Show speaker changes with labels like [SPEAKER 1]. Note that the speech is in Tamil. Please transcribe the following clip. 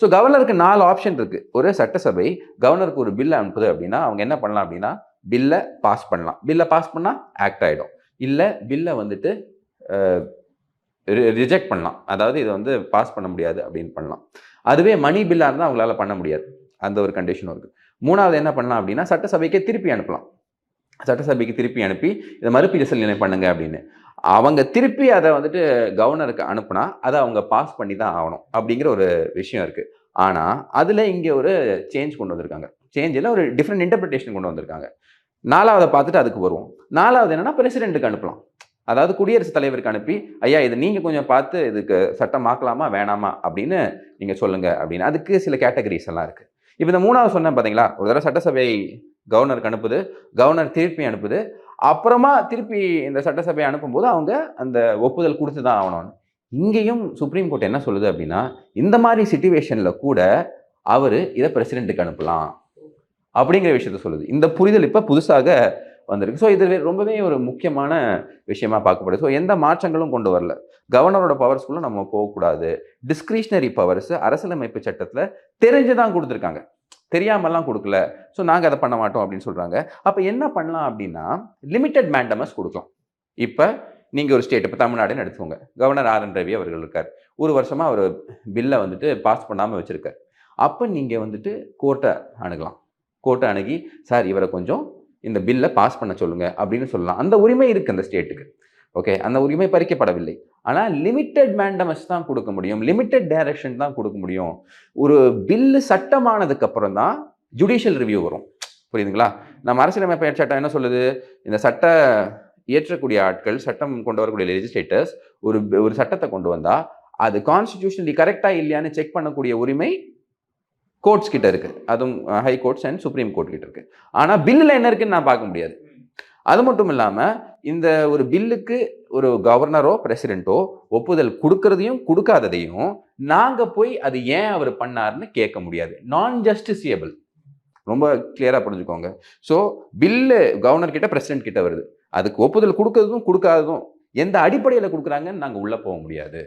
[SPEAKER 1] ஸோ கவர்னருக்கு நாலு ஆப்ஷன் இருக்கு. ஒரு சட்டசபை கவர்னருக்கு ஒரு பில் அனுப்புது அப்படின்னா அவங்க என்ன பண்ணலாம் அப்படின்னா பில்லை பாஸ் பண்ணலாம். பில்லை பாஸ் பண்ணால் ஆக்ட் ஆகிடும் இல்லை பில்லை வந்துட்டு ரிஜெக்ட் பண்ணலாம். அதாவது இதை வந்து பாஸ் பண்ண முடியாது அப்படின்னு பண்ணலாம். அதுவே மணி பில்லாக இருந்தால் அவங்களால பண்ண முடியாது. அந்த ஒரு கண்டிஷனும் இருக்குது மூணாவது என்ன பண்ணலாம் அப்படின்னா சட்டசபைக்கே திருப்பி அனுப்பலாம். சட்டசபைக்கு திருப்பி அனுப்பி இதை மறுபரிசீலனை பண்ணுங்க அப்படின்னு. அவங்க திருப்பி அதை வந்துட்டு கவர்னருக்கு அனுப்புனா அதை அவங்க பாஸ் பண்ணி தான் ஆகணும் அப்படிங்கிற ஒரு விஷயம் இருக்குது ஆனால் அதில் இங்கே ஒரு சேஞ்ச் கொண்டு வந்திருக்காங்க. சேஞ்சில் ஒரு டிஃப்ரெண்ட் இன்டர்பிரிட்டேஷன் கொண்டு வந்திருக்காங்க. நாலாவதை பார்த்துட்டு அதுக்கு வருவோம். நாலாவது என்னென்னா பிரசிடென்ட்டுக்கு அனுப்பலாம். அதாவது குடியரசுத் தலைவருக்கு அனுப்பி ஐயா இது நீங்கள் கொஞ்சம் பார்த்து இதுக்கு சட்டம் ஆக்கலாமா வேணாமா? அப்படின்னு நீங்கள் சொல்லுங்கள் அப்படின்னு. அதுக்கு சில கேட்டகரிஸ் எல்லாம் இருக்குது இப்போ இந்த மூணாவது சொன்னேன் பார்த்தீங்களா ஒரு தடவை சட்டசபை கவர்னருக்கு அனுப்புது. கவர்னர் திருப்பி அனுப்புது. அப்புறமா திருப்பி இந்த சட்டசபையை அனுப்பும்போது அவங்க அந்த ஒப்புதல் கொடுத்து தான் ஆகணும்னு இங்கேயும் சுப்ரீம் கோர்ட் என்ன சொல்லுது அப்படின்னா இந்த மாதிரி சுச்சுவேஷனில் கூட அவர் இதை பிரசிடெண்ட்டுக்கு அனுப்பலாம் அப்படிங்கிற விஷயத்த சொல்லுது. இந்த புரிதல் இப்போ புதுசாக வந்திருக்கு. ஸோ இது ரொம்பவே ஒரு முக்கியமான விஷயமா பார்க்கப்படுது. ஸோ எந்த மாற்றங்களும் கொண்டு வரல. கவர்னரோட பவர்ஸ்குள்ளே நம்ம போகக்கூடாது. டிஸ்கிரிஷ்னரி பவர்ஸ் அரசியலமைப்பு சட்டத்தில் தெரிஞ்சு தான் கொடுத்துருக்காங்க. தெரியாமலாம் கொடுக்கல. ஸோ நாங்கள் அதை பண்ண மாட்டோம் அப்படின்னு சொல்கிறாங்க அப்போ என்ன பண்ணலாம் அப்படின்னா லிமிட்டட் மேண்டமஸ் கொடுக்கலாம். இப்போ நீங்கள் ஒரு ஸ்டேட் இப்போ தமிழ்நாடுன்னு எடுத்துக்கோங்க. கவர்னர் ஆர் என் ரவி அவர்கள் இருக்கார். ஒரு வருஷமாக அவர் பில்லை வந்துட்டு பாஸ் பண்ணாமல் வச்சுருக்கார். அப்போ நீங்கள் வந்துட்டு கோர்ட்டை அணுகலாம். கோர்ட்டை அணுகி சார் இவரை கொஞ்சம் இந்த பில்லை பாஸ் பண்ண சொல்லுங்கள் அப்படின்னு சொல்லலாம். அந்த உரிமை இருக்குது அந்த ஸ்டேட்டுக்கு ஓகே அந்த உரிமை பறிக்கப்படவில்லை. ஆனால் லிமிட்டெட் மேண்டமஸ் தான் கொடுக்க முடியும். லிமிட்டெட் டைரக்ஷன் தான் கொடுக்க முடியும். ஒரு பில்லு சட்டமானதுக்கு அப்புறம் தான் ஜுடிஷியல் ரிவ்யூ வரும். புரியுதுங்களா? நம்ம அரசியலமைப்பு சட்டம் என்ன சொல்லுது? இந்த சட்ட இயற்றக்கூடிய ஆட்கள் சட்டம் கொண்டு வரக்கூடிய லெஜிஸ்லேட்டர்ஸ் ஒரு ஒரு சட்டத்தை கொண்டு வந்தால் அது கான்ஸ்டியூஷனலி கரெக்டாக இல்லையான்னு செக் பண்ணக்கூடிய உரிமை கோர்ட்ஸ் கிட்ட இருக்கு. அதுவும் high courts and supreme court கிட்ட இருக்கு. ஆனால் பில்லில் என்ன இருக்குன்னு நான் பார்க்க முடியாது. அது மட்டும் இல்லாமல் இந்த ஒரு பில்லுக்கு ஒரு கவர்னரோ பிரசிடெண்ட்டோ ஒப்புதல் கொடுக்கறதையும் கொடுக்காததையும் நாங்கள் போய் அது ஏன் அவர் பண்ணாருன்னு கேட்க முடியாது. நான் ஜஸ்டிசியபிள் ரொம்ப கிளியராக புரிஞ்சுக்கோங்க. ஸோ பில்லு கவர்னர் கிட்ட பிரசிடென்ட் கிட்ட வருது. அதுக்கு ஒப்புதல் கொடுக்கறதும் கொடுக்காததும் எந்த அடிப்படையில் கொடுக்குறாங்கன்னு நாங்கள் உள்ளே போக முடியாது.